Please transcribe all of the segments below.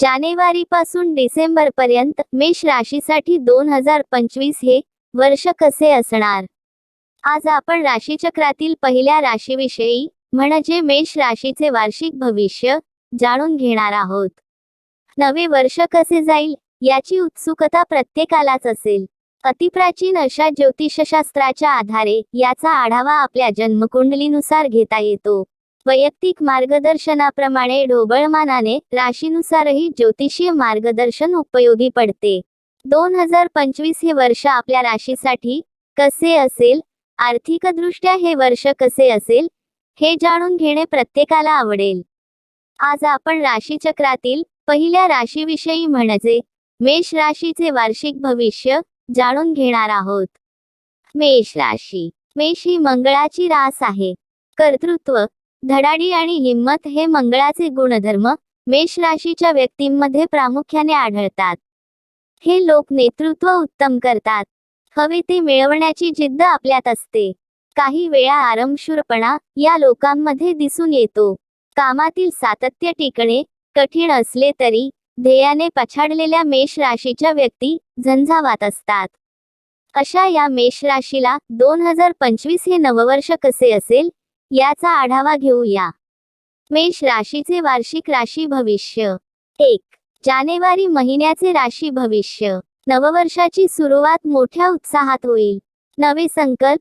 जानेवारी पासून डिसेंबर पर्यंत मेष राशीसाठी दोन हजार पंचवीस हे वर्ष कसे असणार? आज आपण राशीचक्रातील पहिल्या राशीविषयी म्हणजे मेष राशीचे वार्षिक भविष्य जाणून घेणार आहोत. नवे वर्ष कसे जाईल याची उत्सुकता प्रत्येकालाच असेल. अतिप्राचीन अशा ज्योतिषशास्त्राच्या आधारे याचा आढावा आपल्या जन्मकुंडलीनुसार घेता येतो. वैयक्तिक मार्गदर्शनाप्रमाणे ढोबळमानाने राशीनुसारही ज्योतिषीय मार्गदर्शन उपयोगी पडते. दोन हजार पंचवीस हे वर्ष आपल्या राशीसाठी कसे असेल? आर्थिकदृष्ट्या हे वर्ष कसे असेल? हे जाणून घेणे प्रत्येकाला आवडेल. आज आपण राशीचक्रातील पहिल्या राशीविषयी म्हणजे मेष राशीचे वार्षिक भविष्य जाणून घेणार आहोत. मेष राशी. मेष ही मंगळाची रास आहे. कर्तृत्व धडाडी आणि हिंमत हे मंगळाचे गुणधर्म मेष राशीच्या व्यक्तींमध्ये प्रामुख्याने आढळतात. हे लोक नेतृत्व उत्तम करतात. हवे ते मिळवण्याची जिद्द आपल्यात असते. काही वेळा आरामशूरपणा या लोकांमध्ये दिसून येतो. कामातील सातत्य टिकणे कठीण असले तरी ध्येयाने पछाडलेल्या मेष राशीच्या व्यक्ती झंझावात असतात. अशा या मेष राशीला दोन हजार पंचवीस हे नववर्ष कसे असेल? याचा आढावा घेऊया. मेष राशीचे वार्षिक राशी भविष्य. एक. जानेवारी महिन्याचे राशी भविष्य. नववर्षाची सुरुवात मोठ्या उत्साहात होईल. नवे संकल्प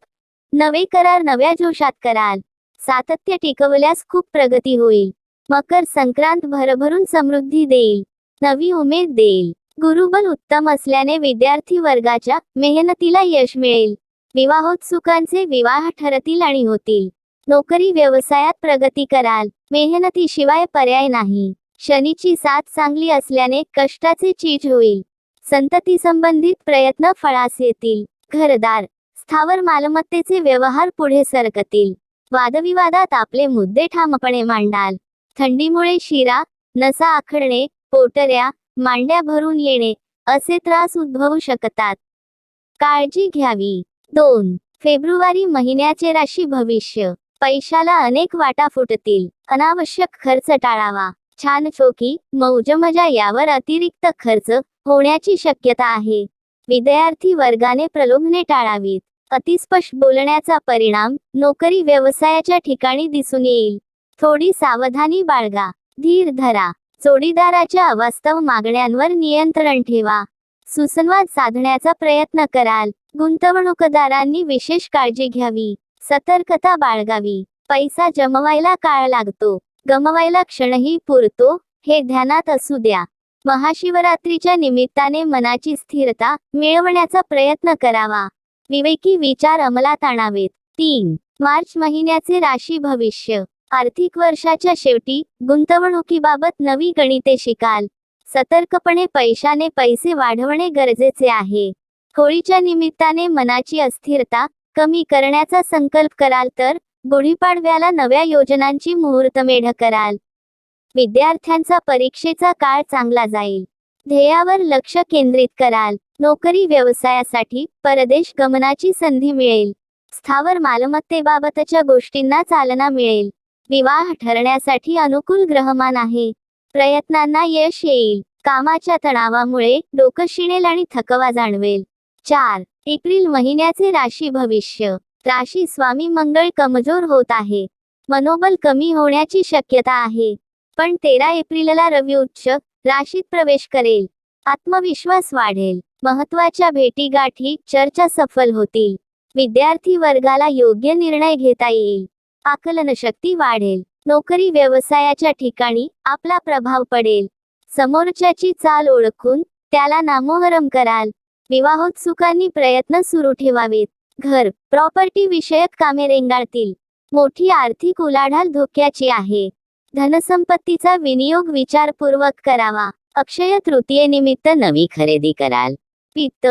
नवे करार नव्या जोशात कराल. सातत्य टिकवल्यास खूप प्रगती होईल. मकर संक्रांत भरभरून समृद्धी देईल. नवी उमेद देईल. गुरुबल उत्तम असल्याने विद्यार्थी वर्गाच्या मेहनतीला यश मिळेल. विवाहोत्सुकांचे विवाह ठरतील आणि होतील. नोकरी व्यवसायात प्रगती कराल. मेहनतीशिवाय पर्याय नाही. शनीची साथ चांगली असल्याने कष्टाचे चीज होईल. संतती संबंधित प्रयत्न फळास येतील. घरदार स्थावर मालमत्तेचे व्यवहार पुढे सरकतील. वादविवादात आपले मुद्दे ठामपणे मांडाल. थंडीमुळे शिरा नसा आखडणे पोटऱ्या मांड्या भरून येणे असे त्रास उद्भवू शकतात. काळजी घ्यावी. दोन फेब्रुवारी महिन्याचे राशी भविष्य. पैशाला अनेक वाटा फुटतील. अनावश्यक खर्च टाळावा. छान चोकी मौजमजा यावर अतिरिक्त खर्च होण्याची शक्यता आहे. विद्यार्थी वर्गाने प्रलोभने टाळावीत. अतिस्पष्ट बोलण्याचा परिणाम नोकरी व्यवसायाच्या ठिकाणी दिसून येईल. थोडी सावधानी बाळगा. धीर धरा. जोडीदाराच्या अवास्तव मागण्यांवर नियंत्रण ठेवा. सुसंवाद साधण्याचा प्रयत्न कराल. गुंतवणूकदारांनी विशेष काळजी घ्यावी. सतर्कता बाळगावी. पैसा जमवायला काळ लागतो. गमवायला क्षणही पुरतो. हे ध्यानात असू द्या. महाशिवरात्रीच्या निमित्ताने मनाची स्थिरता मिळवण्याचा प्रयत्न करावा. विवेकी विचार अंमलात आणावेत. तीन. मार्च महिन्याचे राशी भविष्य. आर्थिक वर्षाच्या शेवटी गुंतवणुकीबाबत नवी गणिते शिकाल. सतर्कपणे पैशाने पैसे वाढवणे गरजेचे आहे. होळीच्या निमित्ताने मनाची अस्थिरता कमी करण्याचा संकल्प कराल तर गुढीपाडव्याला नव्या योजनांची मुहूर्तमेढ कराल. विद्यार्थ्यांचा परीक्षेचा काळ चांगला जाईल. ध्येयावर लक्ष केंद्रित कराल. नोकरी व्यवसायासाठी परदेश गमनाची संधी मिळेल. स्थावर मालमत्तेबाबतच्या गोष्टींना चालना मिळेल. विवाह ठरण्यासाठी अनुकूल ग्रहमान आहे. प्रयत्नांना यश येईल. कामाच्या तणावामुळे डोकं शिणेल आणि थकवा जाणवेल. चार. एप्रिल महिन्याचे राशी भविष्य. राशी स्वामी मंगळ कमजोर होत आहे. मनोबल कमी होण्याची शक्यता आहे. पण तेरा एप्रिलला रवी उच्च राशीत प्रवेश करेल. आत्मविश्वास वाढेल. महत्त्वाच्या भेटीगाठी चर्चा सफल होतील. विद्यार्थी वर्गाला योग्य निर्णय घेता येईल. आकलन शक्ती वाढेल. नोकरी व्यवसायाच्या ठिकाणी आपला प्रभाव पडेल. समोरच्याची चाल ओळखून त्याला नामोहरम कराल. विवाहोत्सुकांनी प्रयत्न सुरू ठेवावेत. घर प्रॉपर्टी विषयक कामे रेंगाळतील. मोठी आर्थिक उलाढाल धोक्याची आहे. धनसंपत्तीचा विनियोग विचारपूर्वक करावा. अक्षय तृतीयेनिमित्त नवी खरेदी कराल. पित्त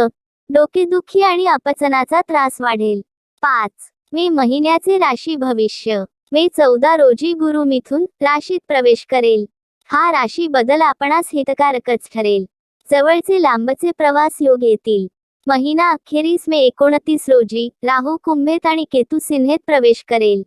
डोकेदुखी आणि अपचनाचा त्रास वाढेल. पाच मे महिन्याचे राशी भविष्य. मे चौदा रोजी गुरु मिथून राशीत प्रवेश करेल. हा राशी बदल आपणास हितकारकच ठरेल. जवळचे लांबचे प्रवास योग येतील. महिना अखेरीस मे एकोणतीस रोजी राहू कुंभेत आणि केतू सिन्हेत प्रवेश करेल.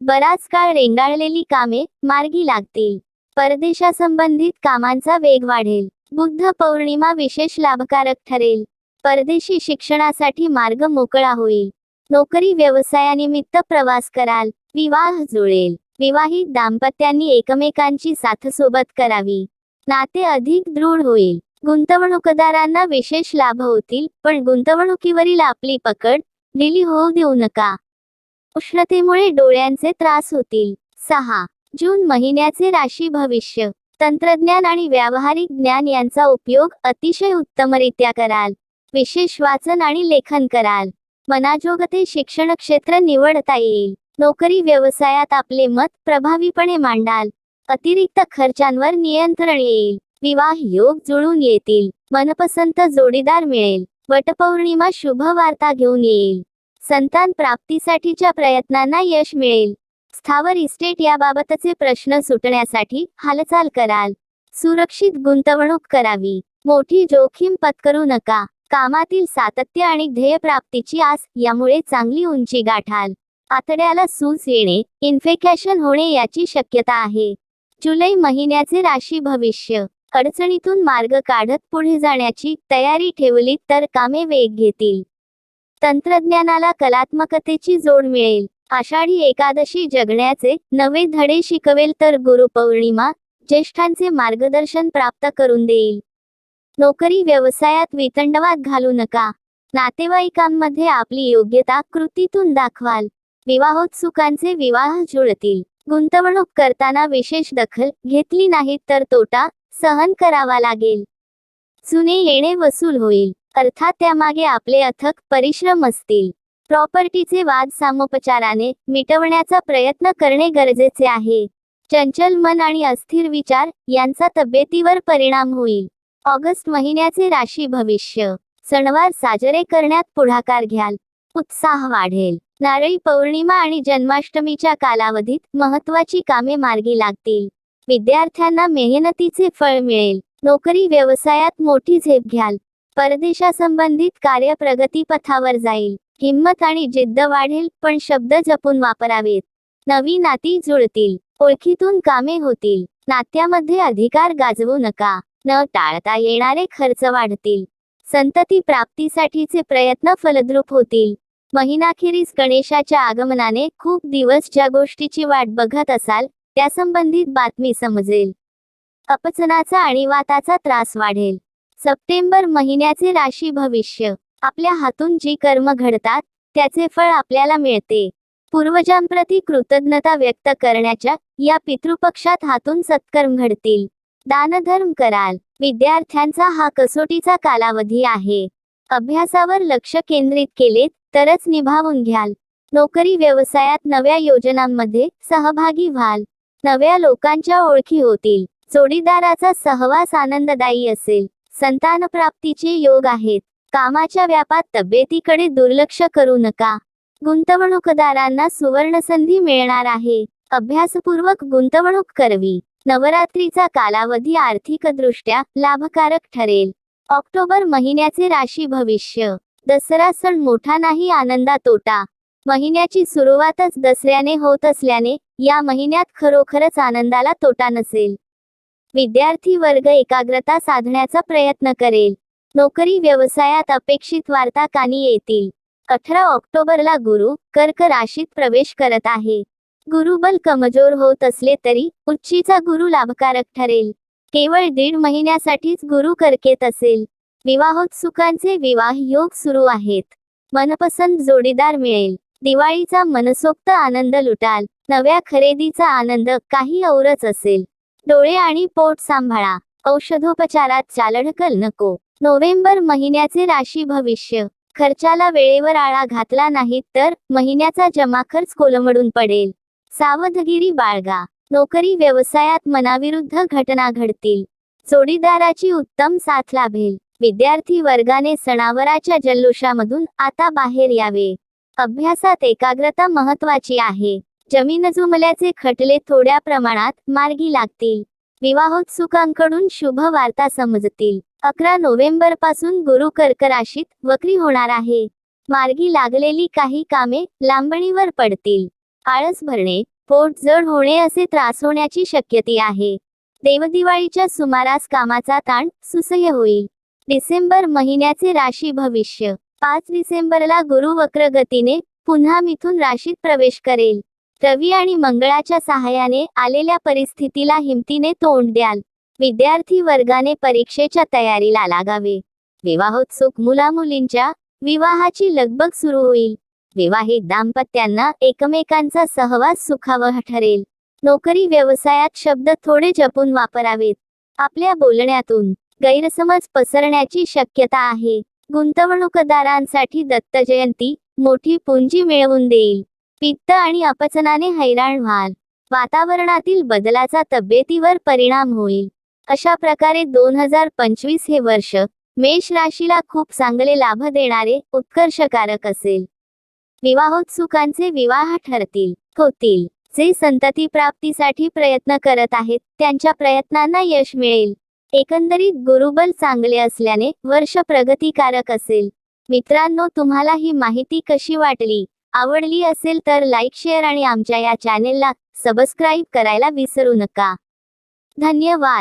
बराच काळ रेंगाळलेली कामे मार्गी लागतील. परदेशासंबंधित कामांचा वेग वाढेल. बुद्ध पौर्णिमा विशेष लाभकारक ठरेल. परदेशी शिक्षणासाठी मार्ग मोकळा होईल. नोकरी व्यवसायानिमित्त प्रवास कराल. विवाह जुळेल. विवाहित दाम्पत्यांनी एकमेकांची साथ सोबत करावी. नाते अधिक दृढ होईल. गुंतवणूकदारांना विशेष लाभ होतील पण गुंतवणुकीवरील आपली पकड ढिली होऊ देऊ नका. उष्णतेमुळे डोळ्यांचे त्रास होतील. सहा. जून महिन्याचे राशी भविष्य. तंत्रज्ञान आणि व्यावहारिक ज्ञान यांचा उपयोग अतिशय उत्तमरित्या कराल. विशेष वाचन आणि लेखन कराल. मनाजोगते शिक्षण क्षेत्र निवडता येईल. नोकरी व्यवसायात आपले मत प्रभावीपणे मांडाल. अतिरिक्त खर्चांवर नियंत्रण येईल. विवाह योग जुळून येतील. मनपसंत जोडीदार मिळेल. वटपौर्णिमा शुभ वार्ता घेऊन येईल. संतान प्राप्तीसाठीच्या प्रयत्नांना यश मिळेल. स्थावर इस्टेट याबाबतचे प्रश्न सुटण्यासाठी हालचाल कराल. सुरक्षित गुंतवणूक करावी. मोठी जोखीम पत्करू नका. कामातील सातत्य आणि ध्येयप्राप्तीची आस यामुळे चांगली उंची गाठाल. आतड्याला सूज येणे इन्फेक्शन होणे याची शक्यता आहे. जुलै महिन्याचे राशी भविष्य. अडचणीतून मार्ग काढत पुढे जाण्याची तयारी ठेवली तर कामे वेग घेतील. तंत्रज्ञानाला कलात्मकतेची जोड मिळेल. आषाढी एकादशी जगण्याचे नवे धडे शिकवेल तर गुरुपौर्णिमा ज्येष्ठांचे मार्गदर्शन प्राप्त करून देईल. नोकरी व्यवसायात वितंडवाद घालू नका. नातेवाईकांमध्ये आपली योग्यता कृतीतून दाखवाल. विवाहोत्सुकांचे विवाह जुळतील. गुंतवणूक करताना विशेष दखल घेतली नाही तर तोटा सहन करावा लागेल. चुने येणे वसूल होईल. अर्थात त्यामागे आपले अथक परिश्रम असतील. प्रॉपर्टीचे वाद सामोपचाराने मिटवण्याचा प्रयत्न करणे गरजेचे आहे. चंचल मन आणि अस्थिर विचार यांचा तब्येतीवर परिणाम होईल. ऑगस्ट महिन्याचे राशी भविष्य. सणवार साजरे करण्यात पुढाकार घ्याल. उत्साह वाढेल. नारळी पौर्णिमा आणि जन्माष्टमीच्या कालावधीत महत्वाची कामे मार्गी लागतील. विद्यार्थ्यांना मेहनतीचे फळ मिळेल. नोकरी व्यवसायात मोठी झेप घ्याल. परदेशासंबंधित कार्य प्रगतीपथावर जाईल. हिंमत आणि जिद्द वाढेल पण शब्द जपून वापरावेत. नवी नाती जुळतील. ओळखीतून कामे होतील. नात्यामध्ये अधिकार गाजवू नका. न टाळता येणारे खर्च वाढतील. संतती प्राप्तीसाठीचे प्रयत्न फलद्रूप होतील. महिनाखेरीस गणेशाच्या आगमनाने खूप दिवस ज्या गोष्टीची वाट बघत असाल त्यासंबंधित बातमी समजेल. अपचनाचा आणि वाताचा त्रास वाढेल. सप्टेंबर महिन्याचे राशी भविष्य. आपल्या हातून जी कर्म घडतात त्याचे फळ आपल्याला मिळते. पूर्वजांप्रती कृतज्ञता व्यक्त करण्याच्या या पितृपक्षात हातून सत्कर्म घडतील. दानधर्म कराल. विद्यार्थ्यांचा हा कसोटीचा कालावधी आहे. अभ्यासावर लक्ष केंद्रित केले तरच निभावून घ्याल. नोकरी व्यवसायात नव्या योजनांमध्ये सहभागी व्हाल. नव्या लोकांच्या ओळखी होतील. जोडीदाराचा सहवास आनंददायी असेल. संतान प्राप्तीचे योग आहेत. कामाच्या व्यापात तब्येतीकडे दुर्लक्ष करू नका. गुंतवणूकदारांना सुवर्ण संधी मिळणार आहे. अभ्यासपूर्वक गुंतवणूक करवी. नवरात्रीचा कालावधी आर्थिकदृष्ट्या लाभकारक ठरेल. ऑक्टोबर महिन्याचे राशी भविष्य. दसरा सण मोठा नाही आनंदा तोटा. महिन्याची सुरुवातच दसऱ्याने होत असल्याने या महिन्यात खरोखरच आनंदाला तोटा नसेल. विद्यार्थी वर्ग एकाग्रता साधण्याचा प्रयत्न करेल. नोकरी व्यवसायात अपेक्षित वार्ता कानी येतील. अठरा ऑक्टोबरला गुरु कर्क राशीत प्रवेश करत आहे. गुरुबल कमजोर होत असले तरी उच्चीचा गुरु लाभकारक ठरेल. केवळ दीड महिन्यासाठीच गुरु कर्केत असेल. विवाहोत्सुकांचे विवाह योग सुरू आहेत. मनपसंत जोडीदार मिळेल. दिवाळीचा मनसोक्त आनंद लुटाल. नव्या खरेदीचा आनंद काही औरच असेल. डोळे आणि पोट सांभाळा. औषधोपचारात चालढकल नको. नोव्हेंबर महिन्याचे राशी भविष्य. खर्चाला वेळेवर आळा घातला नाही तर महिन्याचा जमा खर्च कोलमडून पडेल. सावधगिरी बाळगा. नोकरी व्यवसायात मनाविरुद्ध घटना घडतील. जोडीदाराची उत्तम साथ लाभेल. विद्यार्थी वर्गाने सणावराच्या जल्लोषामधून आता बाहेर यावे. अभ्यासात एकाग्रता महत्वाची आहे. जमीन जुमल्याचे खटले थोड्या प्रमाणात मार्गी लागतील. विवाहोत्सुकांकडून शुभ वार्ता समजतील. अकरा नोव्हेंबरपासून गुरु कर्क राशीत वक्री होणार आहे. मार्गी लागलेली काही कामे लांबणीवर पडतील. आळस भरणे पोट जड होणे असे त्रास होण्याची शक्यता आहे. देवदिवाळीच्या सुमारास कामाचा ताण सुसह्य होईल. डिसेंबर महिन्याचे राशी भविष्य. पाच डिसेंबरला गुरु वक्र गतीने पुन्हा मिथून राशीत प्रवेश करेल. रवी आणि मंगळाच्या सहाय्याने आलेल्या परिस्थितीला हिमतीने तोंड द्याल. विद्यार्थी वर्गाने परीक्षेच्या तयारीला लागावे. विवाहोत्सुक मुलामुलींच्या विवाहाची लगबग सुरू होईल. विवाहित दाम्पत्यांना एकमेकांचा सहवास सुखावह ठरेल. नोकरी व्यवसायात शब्द थोडे जपून वापरावेत. आपल्या बोलण्यातून गैरसमज पसरण्याची शक्यता आहे. गुंतवणूकदारांसाठी दत्त जयंती मोठी पुंजी मिळवून देईल. पित्त आणि अपचनाने हैराण व्हाल. वातावरणातील बदलाचा तब्येतीवर परिणाम होईल. अशा प्रकारे दोन हजार पंचवीस हे वर्ष मेष राशीला खूप चांगले लाभ देणारे उत्कर्षकारक असेल. विवाहोत्सुकांचे विवाह ठरतील होतील. जे संतती प्राप्तीसाठी प्रयत्न करत आहेत त्यांच्या प्रयत्नांना यश मिळेल. एकंदरीत गुरुबल चांगले असल्याने वर्ष प्रगतिकारक असेल. मित्रांनो तुम्हाला ही माहिती कशी वाटली? आवडली असेल तर लाईक शेअर आणि आमच्या या चॅनेलला सबस्क्राईब करायला विसरू नका. धन्यवाद.